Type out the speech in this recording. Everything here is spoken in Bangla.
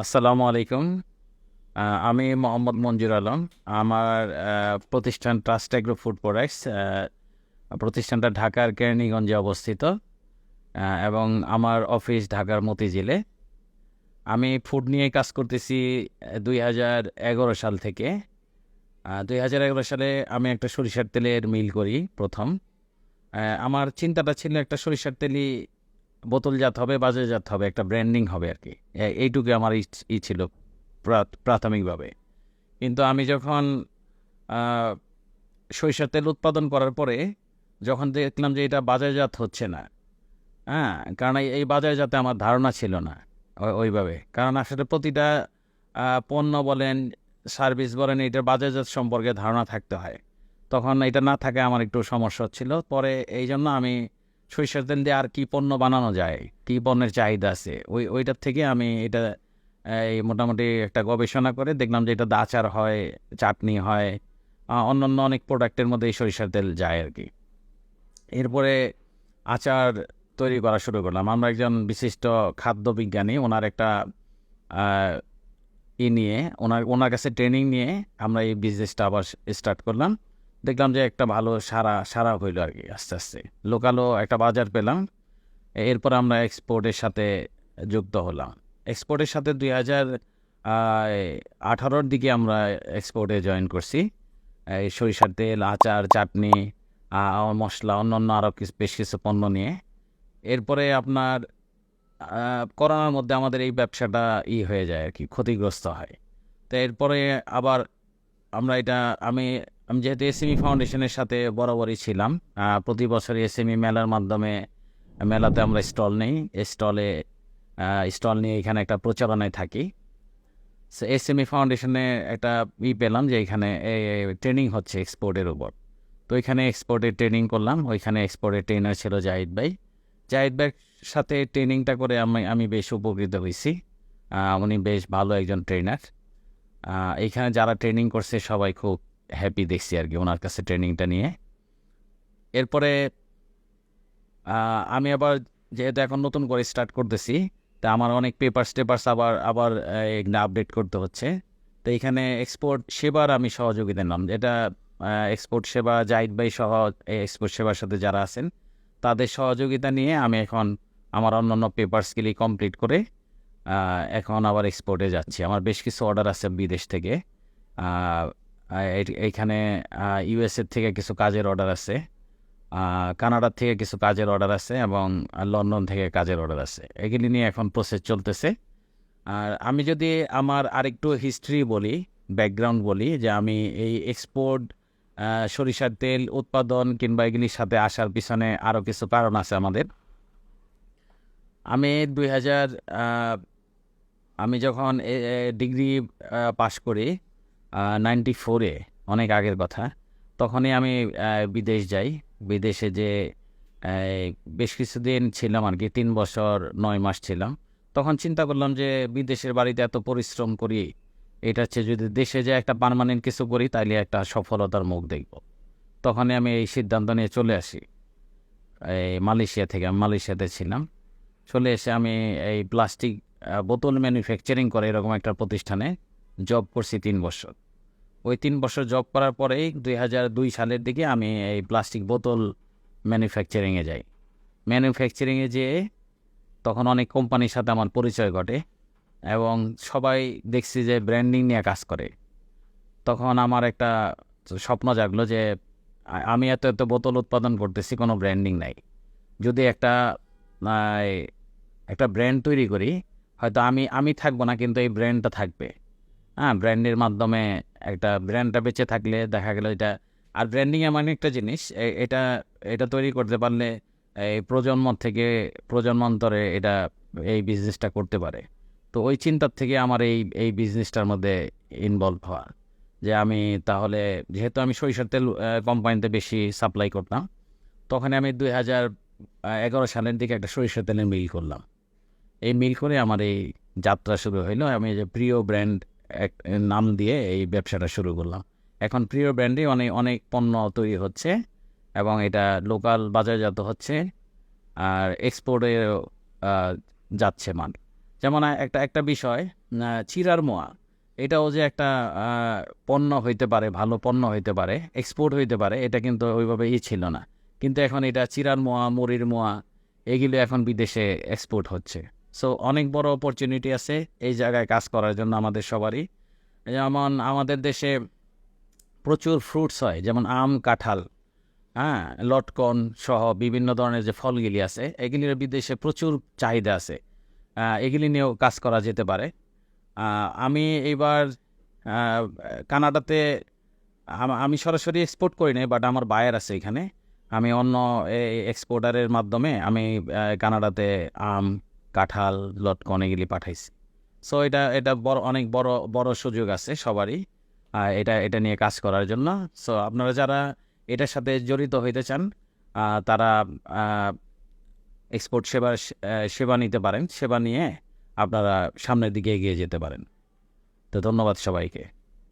আসসালামু আলাইকুম। আমি মোহাম্মদ মঞ্জুর আলম। আমার প্রতিষ্ঠান ট্রাস্ট এগ্রো ফুড প্রোডাক্টস প্রতিষ্ঠানটা ঢাকার কেরানীগঞ্জে অবস্থিত। এবং আমার অফিস ঢাকার মতিঝিলে। আমি ফুড নিয়ে কাজ করতেছি দুই হাজার এগারো সাল থেকে। দুই হাজার এগারো সালে আমি একটা সরিষার তেলের মিল করি প্রথম। আমার চিন্তাটা ছিল একটা সরিষার তেলই বোতলজাত হবে বাজারজাত হবে, একটা ব্র্যান্ডিং হবে আর কি। এইটুকু আমার ই ছিল প্রা- প্রাথমিকভাবে। কিন্তু আমি যখন সরিষার তেল উৎপাদন করার পরে যখন দেখলাম যে এটা বাজারজাত হচ্ছে না হ্যাঁ কারণ এই- এই বাজারজাতে আমার ধারণা ছিল না ওইভাবে। কারণ আসলে প্রতিটা পণ্য বলেন সার্ভিস বলেন, এটার বাজারজাত সম্পর্কে ধারণা থাকতে হয়। তখন এটা না থাকে আমার একটু সমস্যা হচ্ছিল। পরে এই জন্য আমি সরিষার তেল দিয়ে আর কি পণ্য বানানো যায়? কি পণ্যের চাহিদা আছে? ওই, ওইটার থেকে আমি এটা, এই মোটামুটি একটা গবেষণা করে দেখলাম যে এটা আচার হয়, চাটনি হয় অন্যান্য অনেক প্রোডাক্টের মধ্যে এই সরিষার তেল যায় আর কি। এরপরে আচার তৈরি করা শুরু করলাম। আমরা একজন বিশিষ্ট খাদ্য বিজ্ঞানী, ওনার একটা ই নিয়ে, ওনার ওনার কাছে ট্রেনিং নিয়ে আমরা এই বিজনেসটা আবার স্টার্ট করলাম। দেখলাম যে একটা ভালো সারা সারা হইল আর কি আস্তে আস্তে। লোকালও একটা বাজার পেলাম। এরপর আমরা এক্সপোর্টের সাথে যুক্ত হলাম। এক্সপোর্টের সাথে দুই হাজার আঠারোর দিকে আমরা এক্সপোর্টে জয়েন করছি। এই সরিষার তেল, আচার, চাটনি মশলা, অন্যান্য আরও কিছু, বেশ কিছু পণ্য নিয়ে। এরপরে আপনার করোনার মধ্যে আমাদের এই ব্যবসাটা ই হয়ে যায় আর কি ক্ষতিগ্রস্ত হয়। তো এরপরে আবার আমরা এটা, আমি আমি যেহেতু এসএমই ফাউন্ডেশনের সাথে বরাবরই ছিলাম প্রতি বছর এসএমই মেলার মাধ্যমে, মেলাতে আমরা স্টল নেই। স্টলে স্টল নিয়ে এখানে একটা প্রচারণায় থাকি। এসএমই ফাউন্ডেশনে একটা ই পেলাম যে এখানে ট্রেনিং হচ্ছে এক্সপোর্টের উপর। তো এখানে এক্সপোর্টের ট্রেনিং করলাম, ওইখানে এক্সপোর্টের ট্রেনার ছিল জাহিদ ভাই। জাহিদ ভাইয়ের সাথে ট্রেনিংটা করে আমি আমি বেশ উপকৃত হয়েছি। উনি বেশ ভালো একজন ট্রেনার এইখানে যারা ট্রেনিং করছে সবাই খুব হ্যাপি দেখছি আর কি ওনার কাছে ট্রেনিংটা নিয়ে। এরপরে আমি আবার যেহেতু এখন নতুন করে স্টার্ট করতেছি, তা আমার অনেক পেপার্স টেপার্স আবার আবার আপডেট করতে হচ্ছে। তো এখানে এক্সপোর্ট সেবার আমি সহযোগিতা নাম যেটা এক্সপোর্ট সেবা জাহিদ ভাই সহ এক্সপোর্ট সেবার সাথে যারা আছেন, তাদের সহযোগিতা নিয়ে আমি এখন আমার অন্যান্য পেপার্সগুলি কমপ্লিট করে এখন আবার এক্সপোর্টে যাচ্ছি। আমার বেশ কিছু অর্ডার আছে বিদেশ থেকে। এইখানে ইউএসএর থেকে কিছু কাজের অর্ডার আছে। কানাডার থেকে কিছু কাজের অর্ডার আছে এবং লন্ডন থেকে কাজের অর্ডার আছে। এগুলি নিয়ে এখন প্রসেস চলতেছে। আর আমি যদি আমার আরেকটু হিস্ট্রি বলি ব্যাকগ্রাউন্ড বলি, যে আমি এই এক্সপোর্ট সরিষার তেল উৎপাদন কিংবা এগুলির সাথে আসার পিছনে আরও কিছু কারণ আছে আমাদের। আমি দুই হাজার আমি যখন ডিগ্রি পাশ করি নাইনটি ফোরে অনেক আগের কথা। তখনই আমি বিদেশ যাই। বিদেশে যে বেশ কিছুদিন ছিলাম আর কি তিন বছর নয় মাস ছিলাম। তখন চিন্তা করলাম যে, বিদেশের বাড়িতে এত পরিশ্রম করি এটা হচ্ছে যদি দেশে যে একটা পারমানেন্ট কিছু করি, তাইলে একটা সফলতার মুখ দেখব। তখনই আমি এই সিদ্ধান্ত নিয়ে চলে আসি। এই মালয়েশিয়া থেকে, আমি মালয়েশিয়াতে ছিলাম। চলে এসে আমি এই প্লাস্টিক বোতল ম্যানুফ্যাকচারিং করে এরকম একটা প্রতিষ্ঠানে জব করছি তিন বছর। ওই তিন বছর জব করার পরেই দুই হাজার দুই সালের দিকে আমি এই প্লাস্টিক বোতল ম্যানুফ্যাকচারিংয়ে যাই। ম্যানুফ্যাকচারিংয়ে যেয়ে তখন অনেক কোম্পানির সাথে আমার পরিচয় ঘটে এবং সবাই দেখছি যে ব্র্যান্ডিং নিয়ে কাজ করে। তখন আমার একটা স্বপ্ন জাগলো যে আমি এত এত বোতল উৎপাদন করতেছি, কোনো ব্র্যান্ডিং নাই। যদি একটা একটা ব্র্যান্ড তৈরি করি, হয়তো আমি আমি থাকব না, কিন্তু এই ব্র্যান্ডটা থাকবে। হ্যাঁ ব্র্যান্ডের মাধ্যমে একটা ব্র্যান্ডটা বেঁচে থাকলে দেখা গেল এটা, আর ব্র্যান্ডিং এমন একটা জিনিস এটা এটা তৈরি করতে পারলে এই প্রজন্ম থেকে প্রজন্মান্তরে এটা এই বিজনেসটা করতে পারে। তো ওই চিন্তার থেকে আমার এই এই বিজনেসটার মধ্যে ইনভলভ হওয়া। যে আমি তাহলে, যেহেতু আমি সরিষার তেল কোম্পানিতে বেশি সাপ্লাই করতাম তখন আমি দুই হাজার এগারো সালের দিকে একটা সরিষার তেলের মিল করলাম। এই মিল করে আমার এই যাত্রা শুরু হইল। আমি যে প্রিয় ব্র্যান্ড এক, নাম দিয়ে এই ব্যবসাটা শুরু করলাম। এখন প্রিয় ব্র্যান্ডে অনেক অনেক পণ্য তৈরি হচ্ছে এবং এটা লোকাল বাজারজাত হচ্ছে আর এক্সপোর্টে যাচ্ছে মান। যেমন একটা একটা বিষয় চিরার মোয়া। এটাও যে একটা পণ্য হইতে পারে, ভালো পণ্য হইতে পারে, এক্সপোর্ট হইতে পারে, এটা কিন্তু ওইভাবে ই ছিল না। কিন্তু এখন এটা চিরার মোয়া, মুড়ির মোয়া, এগুলো এখন বিদেশে এক্সপোর্ট হচ্ছে। সো অনেক বড় অপরচুনিটি আছে এই জায়গায় কাজ করার জন্য আমাদের সবারই। যেমন আমাদের দেশে প্রচুর ফ্রুটস হয়, যেমন আম, কাঁঠাল হ্যাঁ লটকন সহ বিভিন্ন ধরনের যে ফলগুলি আছে এগুলির বিদেশে প্রচুর চাহিদা আছে। এগুলি নিয়েও কাজ করা যেতে পারে। আমি এইবার কানাডাতে, আমি সরাসরি এক্সপোর্ট করি নাই বাট আমার বায়ার আছে এখানে। আমি অন্য এক্সপোর্টারের মাধ্যমে আমি কানাডাতে আম কাঁঠাল, লটকন এগুলি পাঠাইছি। সো এটা এটা বড়, অনেক বড় বড় সুযোগ আছে সবারই এটা এটা নিয়ে কাজ করার জন্য। সো আপনারা যারা এটার সাথে জড়িত হইতে চান তারা এক্সপোর্ট সেবা সেবা নিতে পারেন। সেবা নিয়ে আপনারা সামনের দিকে এগিয়ে যেতে পারেন। তো ধন্যবাদ সবাইকে।